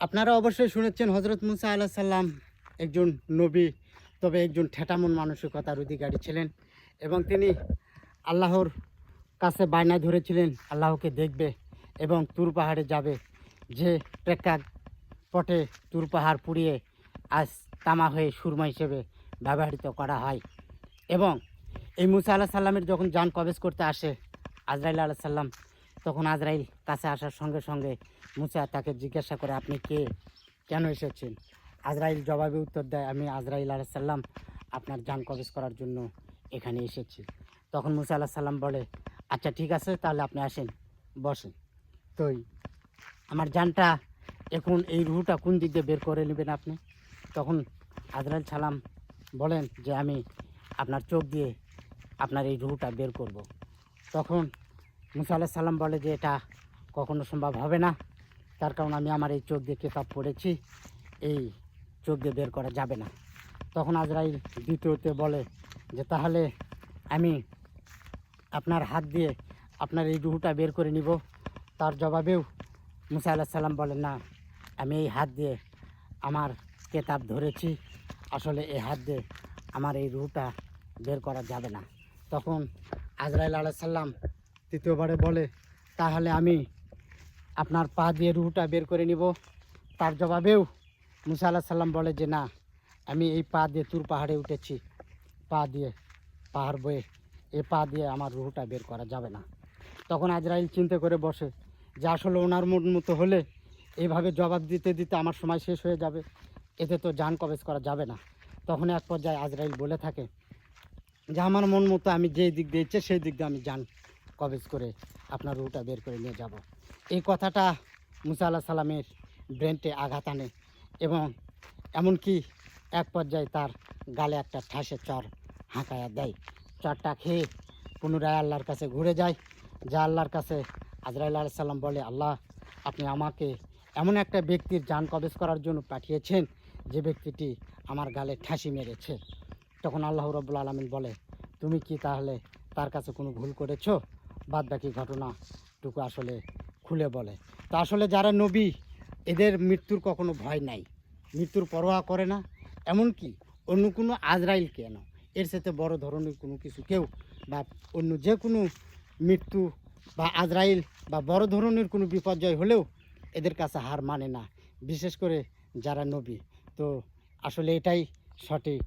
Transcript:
আপনারা অবশ্যই শুনেছেন হজরত মুসা আল্লাহ সাল্লাম একজন নবী, তবে একজন ঠেটামন মানসিকতার অধিকারী ছিলেন এবং তিনি আল্লাহর কাছে বায়না ধরেছিলেন, আল্লাহকে দেখবে এবং তুর পাহাড়ে যাবে। যে প্রেক্ষাপটে তুর পাহাড় পুড়িয়ে আজ তামা হয়ে সুরমা হিসেবে ব্যবহৃত করা হয় এবং এই মুসা আল্লাহ সাল্লামের যখন যান কবেজ করতে আসে, আজরাইল আল্লাহ সাল্লাম তখন আজরাইল কাছে আসার সঙ্গে সঙ্গে মুসা তাকে জিজ্ঞাসা করে, আপনি কে? কেন এসেছেন? আজরাইল জবাবে উত্তর দেয়, আমি আজরাইল আলাহ সাল্লাম আপনার যান কবেজ করার জন্য এখানে এসেছি। তখন মুসা আল্লাহ সাল্লাম বলে আচ্ছা ঠিক আছে, তাহলে আপনি আসেন, বসেন। তো আমার যানটা এখন এই রুটা কোন দিক দিয়ে বের করে নেবেন আপনি? তখন আজরাইল সালাম বলেন যে, আমি আপনার চোখ দিয়ে আপনার এই রুটা বের করব। তখন মুসা আল্লাহ সাল্লাম বলে যে এটা কখনো সম্ভব হবে না। তার কারণ আমি আমার এই চোখ দিয়ে কেতাব পড়েছি, এই চোখ দিয়ে বের করা যাবে না। তখন আজরাইল দ্বিতীয়তে বলে যে, তাহলে আমি আপনার হাত দিয়ে আপনার এই রুহুটা বের করে নিব। তার জবাবেও মুসা আল্লাহ সাল্লাম বলেন না, আমি এই হাত দিয়ে আমার কেতাব ধরেছি। আসলে এই হাত দিয়ে আমার এই রুহুটা বের করা যাবে না। তখন আজরাইল আলাহ সাল্লাম তৃতীয়বারে বলে, তাহলে আমি আপনার পা দিয়ে রুহুটা বের করে নিব। তার জবাবেও মুসা আল্লাহ সাল্লাম বলে যে, না, আমি এই পা দিয়ে তুর পাহাড়ে উঠেছি। পা দিয়ে, পাহাড় বয়ে, এ পা দিয়ে আমার রুহুটা বের করা যাবে না। তখন আজরাইল চিন্তা করে বসে, যে আসলে ওনার মন মতো হলে এইভাবে জবাব দিতে দিতে আমার সময় শেষ হয়ে যাবে। এতে তো যান কবেজ করা যাবে না। তখন এক পর্যায়ে আজরাইল বলে থাকে, যে আমার মন মতো আমি যেই দিক দিয়ে ইচ্ছে, সেই দিক দিয়ে আমি যান। কবেজ করে আপনার রুটা বের করে নিয়ে যাব। এই কথাটা মুসা আল্লাহ সাল্লামের ব্রেনটে আঘাত আনে এবং এমনকি এক পর্যায়ে তার গালে একটা ঠাসে চর হাঁকায়া দেয়। চরটা খেয়ে পুনরায় আল্লাহর কাছে ঘুরে যায়। যা আল্লাহর কাছে আজরাইল সাল্লাম বলে, আল্লাহ, আপনি আমাকে এমন একটা ব্যক্তির যান কবেজ করার জন্য পাঠিয়েছেন যে ব্যক্তিটি আমার গালে ঠাসি মেরেছে। তখন আল্লাহ রব্বুল আলমিন বলে, তুমি কি তাহলে তার কাছে কোনো ভুল করেছ? বাদ বাকি ঘটনাটুকু আসলে খুলে বলে। তো আসলে যারা নবী, এদের মৃত্যুর কখনো ভয় নাই। মৃত্যুর পরোয়া করে না। এমনকি অন্য কোনো আজরাইল কেন? এর সাথে বড় ধরনের কোনো কিছু কেউ বা অন্য যে কোনো মৃত্যু বা আজরাইল বা বড় ধরনের কোনো বিপর্যয় হলেও এদের কাছে হার মানে না। বিশেষ করে যারা নবী। তো আসলে এটাই সঠিক